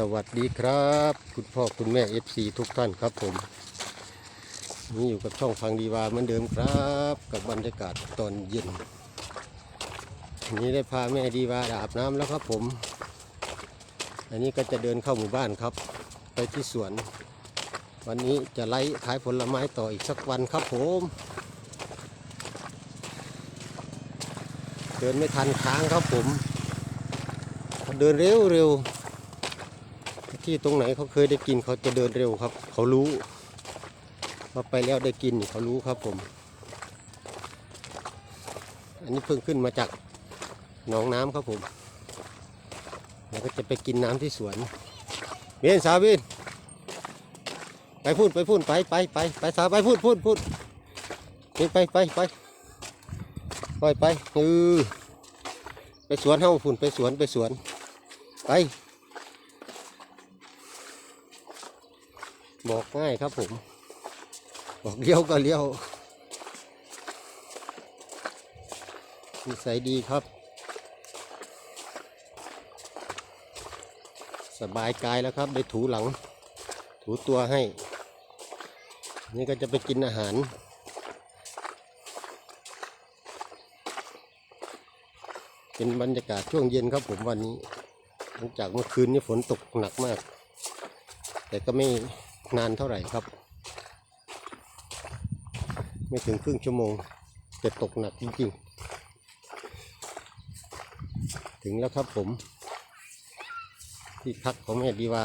สวัสดีครับ คุณพ่อคุณแม่ FC ทุกท่านครับผมนี่อยู่กับช่องฟังดีวาเหมือนเดิมครับ กับบรรยากาศตอนเย็นวันนี้ได้พาแม่ดีวาอาบน้ำแล้วครับผม อันนี้ก็จะเดินเข้าหมู่บ้านครับ ไปที่สวน วันนี้จะไล่ขายผลไม้ต่ออีกสักวันครับผมเดินไม่ทันค้างครับผม เดินเร็วเร็ว ที่ตรงไหนเขาเคยได้กินเขาจะเดินเร็วครับ เขารู้ว่าไปแล้วได้กินเขารู้ครับผม อันนี้เพิ่งขึ้นมาจากหนองน้ำครับผมแล้วก็จะไปกินน้ำที่สวนเบียนสาวินไปพูดไปพูดไปไปไปไปสาวไปพูดพูดพูดเบียนไปไปไปไปไปเออไปสวนเฮ้าฝุ่นไปสวนไปสวนไป บอกง่ายครับผม บอกเลี้ยวก็เลี้ยวนิสัยดีครับ สบายกายแล้วครับได้ถูหลัง ถูตัวให้ นี่ก็จะไปกินอาหารเป็นบรรยากาศช่วงเย็นครับผมวันนี้ หลังจากเมื่อคืนนี้ฝนตกหนักมาก แต่ก็ไม่ นานเท่าไหร่ครับ ไม่ถึงครึ่งชั่วโมงแต่ตกหนักจริงๆ ถึงแล้วครับผม ที่พักของแม่ดีวา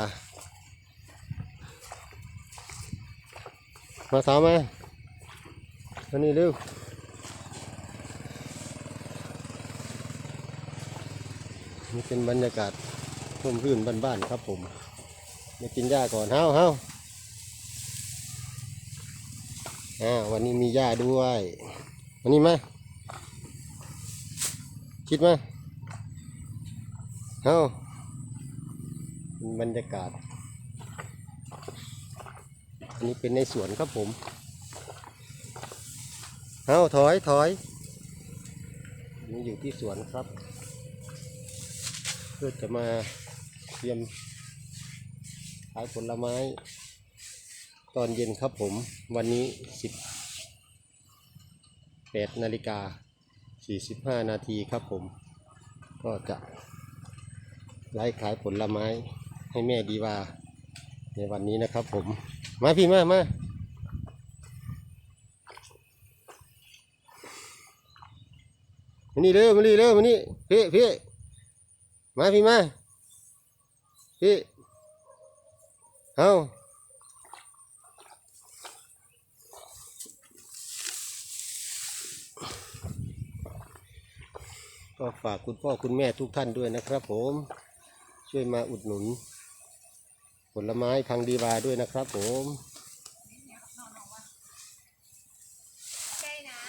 มาสาวมามานี่เร็วนี่เป็นบรรยากาศร่มรื่นบ้านๆครับผมมากินหญ้าก่อนเฮ้าเฮ้า อ่าวันนี้มีหญ้าด้วยวันนี้มาคิดมาเฮ้าบรรยากาศ อันนี้เป็นในสวนครับผมเฮ้าถอยถอยนี่อยู่ที่สวนครับ เพื่อจะมาเตรียมขายผลไม้ ตอนเย็นครับผมวันนี้ 18นาฬิกา45 นาทีครับผม ก็จะไล่ขายผลไม้ให้แม่ดีว่า ในวันนี้นะครับผม มาพี่มามามานี่เร็วมานี่เร็วมานี่พี่พี่มาพี่มาพี่เอา ก็ฝากคุณพ่อคุณแม่ทุกท่านด้วยนะครับผมช่วยมาอุดหนุน ผลไม้พังดีวาด้วยนะครับผมใช่นะ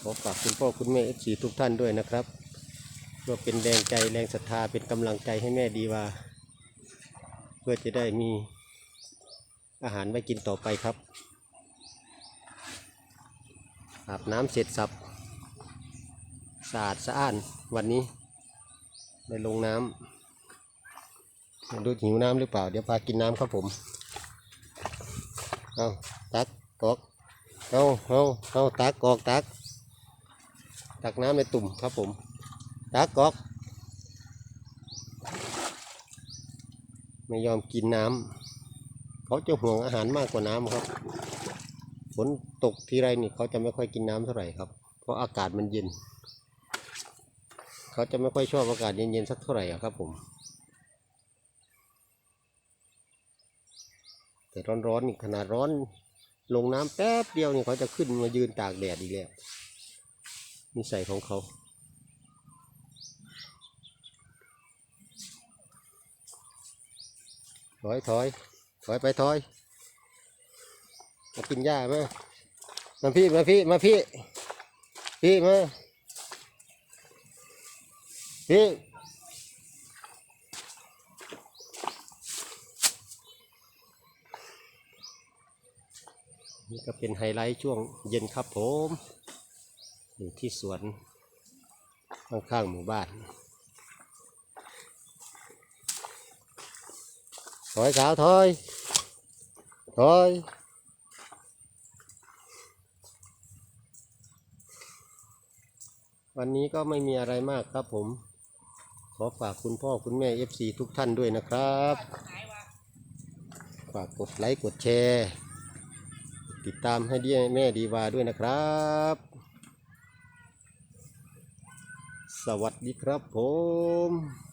ขอฝากคุณพ่อคุณแม่เอฟซีทุกท่านด้วยนะครับเพื่อเป็นแรงใจแรงศรัทธาเป็นกำลังใจให้แม่ดีวาเพื่อจะได้มีอาหารไว้กินต่อไปครับอาบน้ำเสร็จสับ สะอาดสะอ้านวันนี้ ได้ลงน้ำไม่รู้หิวน้ำหรือเปล่า เดี๋ยวพากินน้ำครับผม เอาตักกอกเอาเอาเอาตักกอกตัก ตักน้ำในตุ่มครับผม ตักกอก ไม่ยอมกินน้ำเขาจะห่วงอาหารมากกว่าน้ำครับฝนตกทีไรนี่เขาจะไม่ค่อยกินน้ำเท่าไหร่ครับ เพราะอากาศมันเย็น เขาจะไม่ค่อยชอบอากาศเย็นๆสักเท่าไหร่อครับผม แต่ร้อนๆนี่ขนาดร้อนลงน้ำแป๊บเดียวนี่เขาจะขึ้นมายืนตากแดดอีกแล้วนิสัยของเขาถอยถอยถอยไปถอยมากินหญ้ามามาพี่มาพี่มาพี่พี่มา พี่นี่ก็เป็นไฮไลท์ช่วงเย็นครับผมอยู่ที่สวนข้างๆหมู่บ้านถอยสาวถอยถอยวันนี้ก็ไม่มีอะไรมากครับผม ขอฝากคุณพ่อคุณแม่ FC ทุกท่านด้วยนะครับ ฝากกดไลค์กดแชร์ ติดตามให้ดีแม่ดีวาด้วยนะครับ สวัสดีครับผม